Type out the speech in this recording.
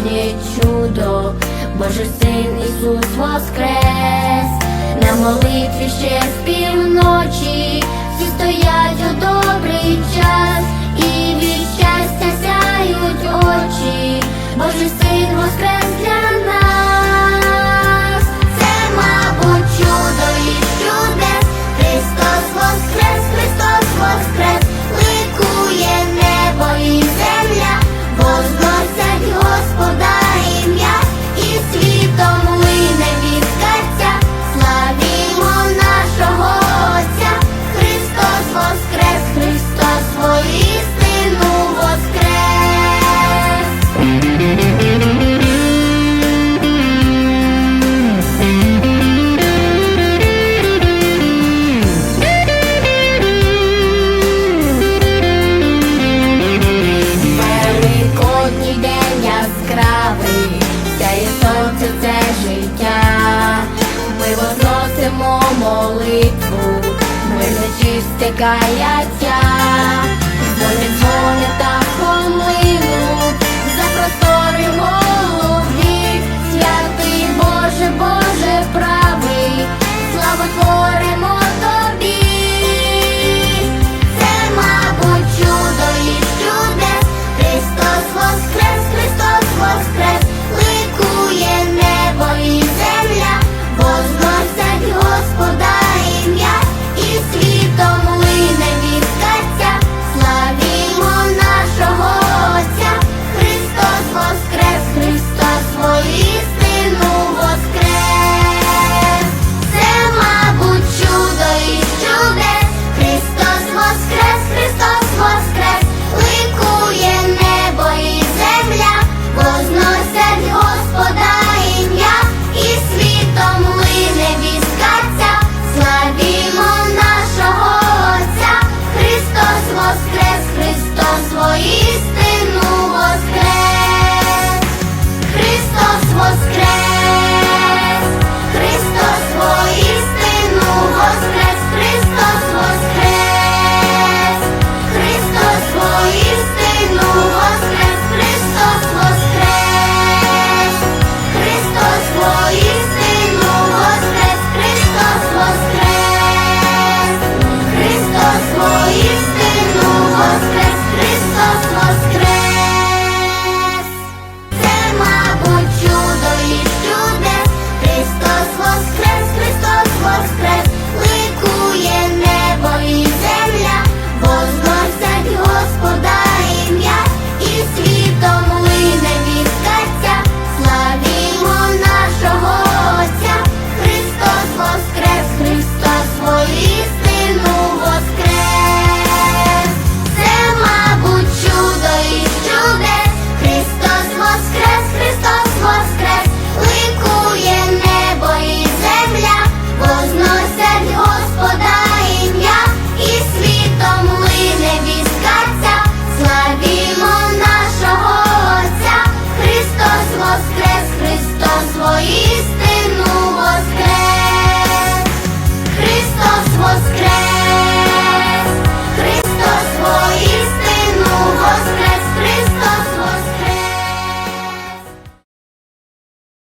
справжнє чудо, Боже син Ісус воскрес, на молитві ще з півночі, всі стоять у добрий час. Яскравий, сяє сонце це життя. Ми возносимо молитву, ми нечисте каяття. もいい Христос воістину воскрес, Христос воскрес.